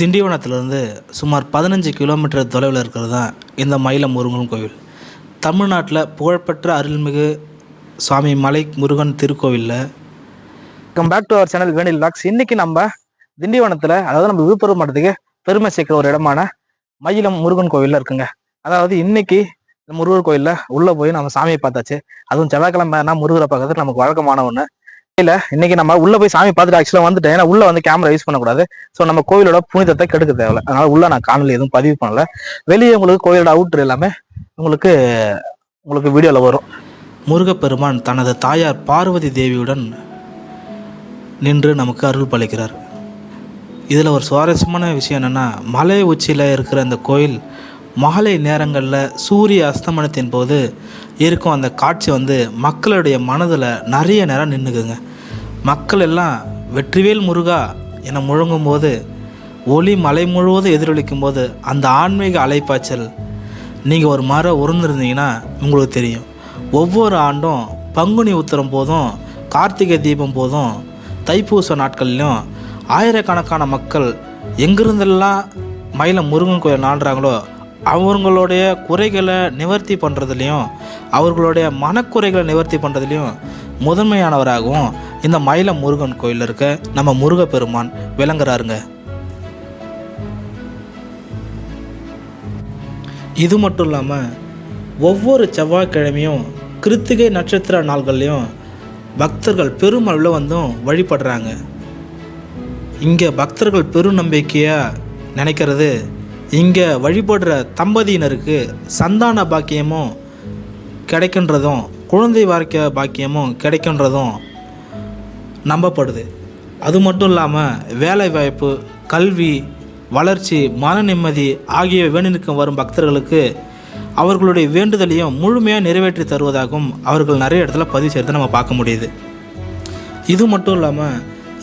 திண்டிவனத்திலிருந்து சுமார் பதினஞ்சு கிலோமீட்டர் தொலைவில் இருக்கிறது தான் இந்த மயிலம் முருகன் கோவில். தமிழ்நாட்டில் புகழ்பெற்ற அருள்மிகு சுவாமி மலை முருகன் திருக்கோவிலில். Come back to our channel Venil vlogs இன்னைக்கு நம்ம திண்டிவனத்தில் அதாவது நம்ம விழுப்புரம் மாவட்டத்துக்கு பெருமை சேர்க்கிற ஒரு இடமான மயிலம் முருகன் கோவிலில் இருக்குங்க. அதாவது இன்னைக்கு இந்த முருகர் கோயிலில் உள்ளே போய் நம்ம சாமியை பார்த்தாச்சு. அதுவும் செவ்வாய்க்கிழமை முருகரை பார்க்கறது நமக்கு வழக்கமான ஒன்று இல்ல இன்னைக்கு நம்ம உள்ள போய் சாமி பார்த்துட்டு ஆக்சுவலா வந்துட்டேன். ஏன்னா உள்ள வந்து கேமரா யூஸ் பண்ணக்கூடாது. ஸோ நம்ம கோவிலோட புனிதத்தை கெடுக்க தேவையில்ல. அதனால உள்ள நான் காணொலி எதுவும் பதிவு பண்ணல. வெளியே உங்களுக்கு கோவிலோட அவுட்ரு எல்லாமே உங்களுக்கு உங்களுக்கு வீடியோவில் வரும். முருகப்பெருமான் தனது தாயார் பார்வதி தேவியுடன் நின்று நமக்கு அருள் பழிக்கிறார் இதில் ஒரு சுவாரஸ்யமான விஷயம் என்னென்னா மலை உச்சியில் இருக்கிற அந்த கோயில் மாலை நேரங்களில் சூரிய அஸ்தமனத்தின் போது இருக்கும் அந்த காட்சி வந்து மக்களுடைய மனதில் நிறைய நேரம் நின்றுக்குங்க மக்கள் எல்லாம் வெற்றிவேல் முருகா என முழங்கும் போது ஒளி மலை முழுவதும் எதிரொலிக்கும் போது அந்த ஆன்மீக அலைப்பாய்ச்சல் நீங்கள் ஒரு மரம் உறந்துருந்தீங்கன்னா உங்களுக்கு தெரியும். ஒவ்வொரு ஆண்டும் பங்குனி உத்திரம் போதும் கார்த்திகை தீபம் போதும் தைப்பூச நாட்கள்லையும் ஆயிரக்கணக்கான மக்கள் எங்கிருந்தெல்லாம் மயிலம் முருகன் கோயில் நாடுறாங்களோ அவங்களுடைய குறைகளை நிவர்த்தி பண்ணுறதுலையும் அவர்களுடைய மனக்குறைகளை நிவர்த்தி பண்ணுறதுலையும் முதன்மையானவராகவும் இந்த மயிலம் முருகன் கோயிலில் இருக்க நம்ம முருகப்பெருமான் விளங்குறாருங்க. இது மட்டும் இல்லாமல் ஒவ்வொரு செவ்வாய்க்கிழமையும் கிருத்திகை நட்சத்திர நாள்கள்லையும் பக்தர்கள் பெருமளவில் வந்தும் வழிபடுறாங்க. இங்கே பக்தர்கள் பெருநம்பிக்கையாக நினைக்கிறது இங்கே வழிபடுற தம்பதியினருக்கு சந்தான பாக்கியமும் கிடைக்கின்றதும் குழந்தை வார்க்க பாக்கியமும் கிடைக்கின்றதும் நம்பப்படுது. அது மட்டும் இல்லாமல் வேலைவாய்ப்பு கல்வி வளர்ச்சி மன நிம்மதி ஆகிய வேண்டுனுக்கு வரும் பக்தர்களுக்கு அவர்களுடைய வேண்டுதலையும் முழுமையாக நிறைவேற்றி தருவதாகவும் அவர்கள் நிறைய இடத்துல பதிவு செய்கிறத நம்ம பார்க்க முடியுது. இது மட்டும் இல்லாமல்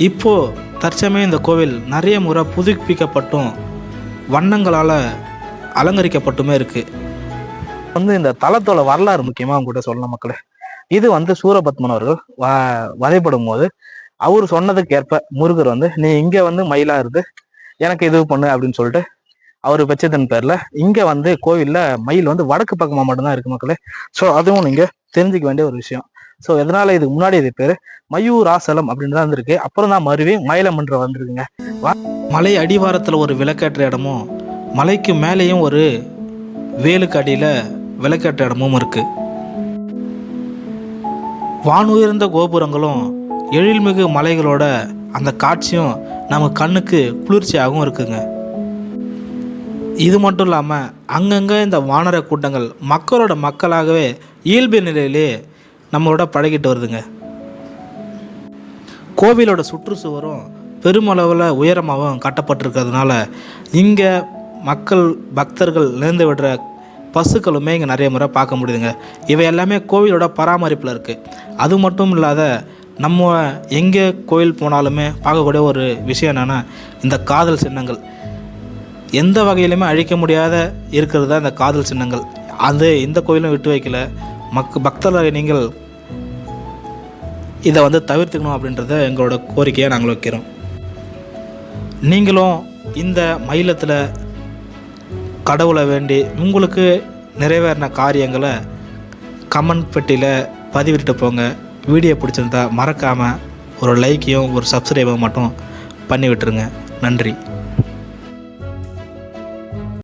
இப்போது தற்சமயம் இந்த கோவில் நிறைய முறை புதுப்பிக்கப்பட்டும் வண்ணங்களால் அலங்கரிக்கப்பட்டுமே இருக்குது வந்து இந்த தலத்தோட வரலாறு முக்கியமாக அவங்க கூட சொல்லணும் மக்களே. இது வந்து சூரபத்மன் அவர்கள் வ- போது அவர் சொன்னதுக்கு ஏற்ப முருகர் வந்து நீ இங்க வந்து மயிலா இருந்து எனக்கு இது பண்ணு அப்படின்னு சொல்லிட்டு அவர் வச்சதன் பேர்ல இங்க வந்து கோவில்ல மயில் வந்து வடக்கு பக்கமா மட்டும்தான் இருக்கு மக்களே. ஸோ அதுவும் நீங்க தெரிஞ்சுக்க வேண்டிய ஒரு விஷயம். ஸோ எதனால இதுக்கு முன்னாடி இது பேரு மயூராசலம் அப்படின்னு தான் இருந்திருக்கு. அப்புறம் தான் மருவி மயிலமன்றம் வந்திருக்குங்க. மலை அடிவாரத்தில் ஒரு விளக்கேற்ற இடமும் மலைக்கு மேலேயும் ஒரு வேலுக்கு அடியில் விளக்கேற்ற இடமும் இருக்குது வானுயர்ந்த கோபுரங்களும் எழில்மிகு மலைகளோட அந்த காட்சியும் நம்ம கண்ணுக்கு குளிர்ச்சியாகவும் இருக்குங்க. இது மட்டும் இல்லாமல் அங்கங்கே இந்த வானர கூட்டங்கள் மக்களோட மக்களாகவே இயல்பு நிலையிலே நம்மளோட பழகிட்டு வருதுங்க. கோவிலோட சுற்றுச்சுவரும் பெருமளவில் உயரமாகவும் கட்டப்பட்டிருக்கிறதுனால இங்கே மக்கள் பக்தர்கள் நேர்ந்து விடுற பசுக்களுமே இங்கே நிறைய முறை பார்க்க முடியுதுங்க. இவை எல்லாமே கோவிலோட பராமரிப்பில் இருக்குது அது மட்டும் இல்லாத நம்ம எங்கே கோயில் போனாலுமே பார்க்கக்கூடிய ஒரு விஷயம் என்னென்னா இந்த காதல் சின்னங்கள். எந்த வகையிலுமே அழிக்க முடியாத இருக்கிறது தான் இந்த காதல் சின்னங்கள். அது இந்த கோயிலும் விட்டு வைக்கல. மக் பக்தர்களை நீங்கள் இதை வந்து தவிர்த்துக்கணும் அப்படின்றத எங்களோட கோரிக்கையை நாங்கள் வைக்கிறோம். நீங்களும் இந்த மயிலத்தில் கடவுளை வேண்டி உங்களுக்கு நிறைவேறின காரியங்களை கமெண்ட் பெட்டியில் பதிவிட்டு போங்க. வீடியோ பிடிச்சிருந்தா மறக்காமல் ஒரு லைக்கையும் ஒரு சப்ஸ்கிரைபும் மட்டும் பண்ணி விட்டுருங்க நன்றி.